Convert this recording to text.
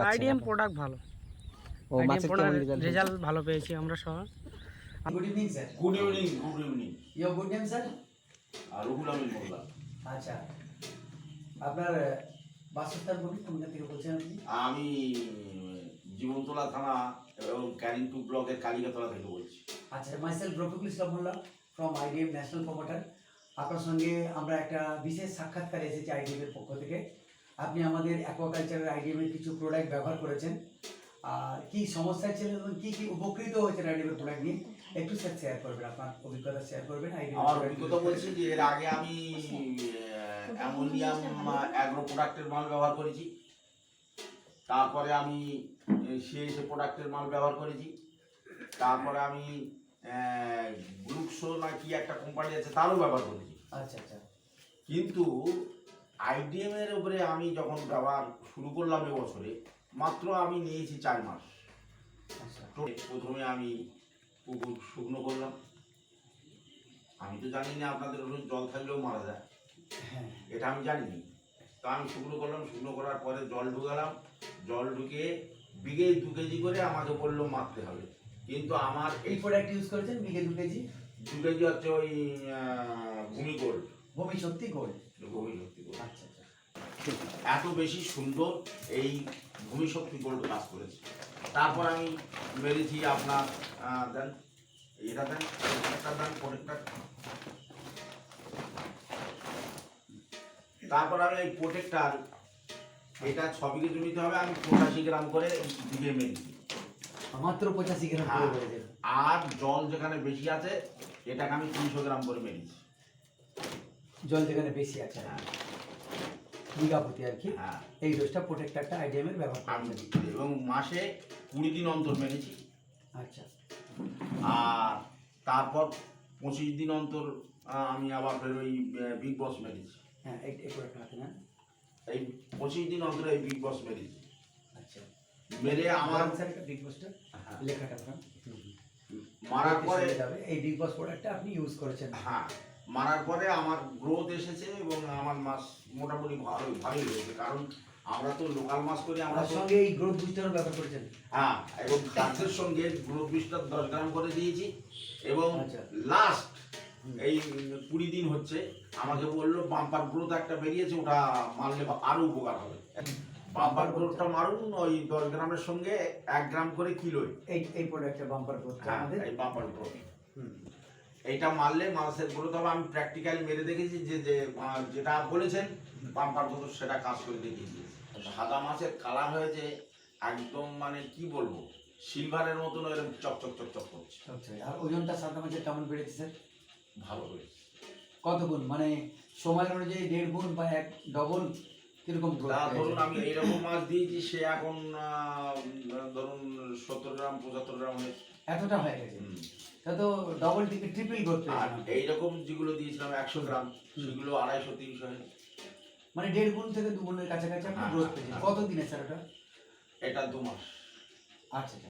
পাচ্ছেন IDM product ভালো। ও মাছের কেমন রেজাল্ট রেজাল্ট ভালো পেয়েছি আমরা সহ। Good evening sir good evening good evening your good name sir আর রুহুল আমিন মোল্লা আচ্ছা। আপনার বাসস্থান বলুন কোনখান থেকে বলছেন আপনি? আমি জীবনতলা থানা এবং ক্যানিং টু ব্লকের কালিকাতলা থেকে বলছি। আচ্ছা myself Rafikul Islam Molla from IDM national promoter আপনার সঙ্গে আমরা একটা বিশেষ সাক্ষাৎকার এসেছি আইডিএম এর পক্ষ থেকে। আপনি আমাদের অ্যাকোয়াকালচারের আইডিএম এর কিছু প্রোডাক্ট ব্যবহার করেছেন। আর কি সমস্যা ছিল এবং কি কি উপকৃত হয়েছেন আইডিএম এর প্রোডাক্ট নিয়ে? একটু স্যার শেয়ার করবেন আপনার অভিজ্ঞতা শেয়ার করবেন আমার অভিজ্ঞতা বলছি যে এর আগে আমি অ্যামোনিয়াম অ্যাগ্রো প্রোডাক্টের মাল ব্যবহার করেছি। তারপরে আমি সে সে প্রোডাক্টের মাল ব্যবহার করেছি। তারপরে আমি গ্লুকসো না কি একটা কোম্পানি আছে তারও ব্যবহার করেছি। আচ্ছা আচ্ছা। কিন্তু আইডিএম এর উপরে আমি যখন ব্যবহার শুরু করলাম এবছরে মাত্র আমি নিয়েছি চার মাস। আচ্ছা। প্রথমে আমি পুকুর শুকনো করলাম। আমি তো জানি না আপনাদের ওখানে জল থাকলেও মারা যায়। হ্যাঁ। এটা আমি জানিনি। তো আমি শুকনো করলাম শুকনো করার পরে জল ঢুকালাম। জল ঢুকে বিঘে দু কেজি করে আমাকে বলল মারতে হবে। কিন্তু আমার এই এই প্রোডাক্ট ইউজ করেছেন বিঘে দু কেজি? দু কেজি হচ্ছে ওই ভূমি গোল্ড ভূমি সত্যি গোল্ড ভূমি শক্তি গোল্ড আচ্ছা আচ্ছা। এত বেশি সুন্দর এই ভূমি শক্তি গোল্ড কাজ করেছে। তারপর আমি মেরেছি আপনার দেন এটা দেন প্রোটেক্টার দেন প্রোটেক্টার তারপর আমি এই প্রোটেক্টার এটা ছ বিঘে জমিতে হবে আমি পঁচাশি গ্রাম করে দিকে মেরেছি। মাত্র পঁচাশি গ্রাম হ্যাঁ। আর জল যেখানে বেশি আছে এটাকে আমি তিনশো গ্রাম করে মেরেছি। জল যেখানে বেশি আছে বিঘা প্রতি আর কি হ্যাঁ। এই ডোজটা প্রোটেক্টারটা আইডিএম এর ব্যবহার আমি এবং মাসে কুড়ি দিন অন্তর মেরেছি আচ্ছা। আর তারপর পঁচিশ দিন অন্তর আমি আবার ফের ওই বিগ বস মেরেছি হ্যাঁ এই না এই পঁচিশ দিন অন্তর এই বিগ বস মেরেছি আচ্ছা। মেরে আমার বিগ বসটা হ্যাঁ, লেখাটা মারার পরে যাবে এই বিগ বস প্রোডাক্টটা আপনি ইউজ করেছেন। হ্যাঁ। মারার পরে আমার গ্রোথ এসেছে এবং আমার মাছ মোটামুটি ভালোই ভালোই হয়েছে। কারণ আমরা তো লোকাল মাছ করি আমরা সঙ্গে এই গ্রোথ বুস্টারও ব্যবহার করেছেন? হ্যাঁ এবং খাদ্যের সঙ্গে গ্রোথ বিস্টার দশ গ্রাম করে দিয়েছি। এবং আচ্ছা। লাস্ট এই কুড়ি দিন হচ্ছে আমাকে বলল বাম্পার গ্রোথ একটা বেরিয়েছে ওটা মারলে আরও উপকার হবে। বাম্পার গ্রোথটা মারুন ওই দশ গ্রামের সঙ্গে এক গ্রাম করে কিলোয় এই এই প্রোডাক্টের বাম্পার গ্রোথটা হ্যাঁ এই বাম্পার গ্রোথ হুম। এইটা মারলে মাছের গ্রোথ হবে আমি প্র্যাকটিক্যালি মেরে দেখেছি যে যে যেটা বলেছেন বাম্পার গ্রোথ সেটা কাজ করে দেখিয়েছি সাদা মাছের কালার হয়েছে একদম মানে কি বলব সিলভারের মতন এরকম চকচক চকচক করছে। আচ্ছা আর ওজনটা সাদা মাছের কেমন বেড়েছে স্যার? ভালো হয়েছে কত গুণ? মানে সময় অনুযায়ী দেড় গুণ বা এক ডবল কীরকম ধরুন আমি এইরকম মাছ দিয়েছি সে এখন ধরুন সত্তর গ্রাম পঁচাত্তর গ্রাম হয়েছে। এতটা হয়ে গেছে। তা তো ডবল ট্রিপল করতে আর এইরকম যেগুলো দিয়েছিলাম একশো গ্রাম সেগুলো আড়াইশো তিনশো মানে দেড় গুণ থেকে দু গুণের কাছাকাছি আপনি হ্যাঁ, গ্রোথ পেয়েছেন। হ্যাঁ। কত দিনে স্যার ওটা এটা দু মাস। আচ্ছা আচ্ছা।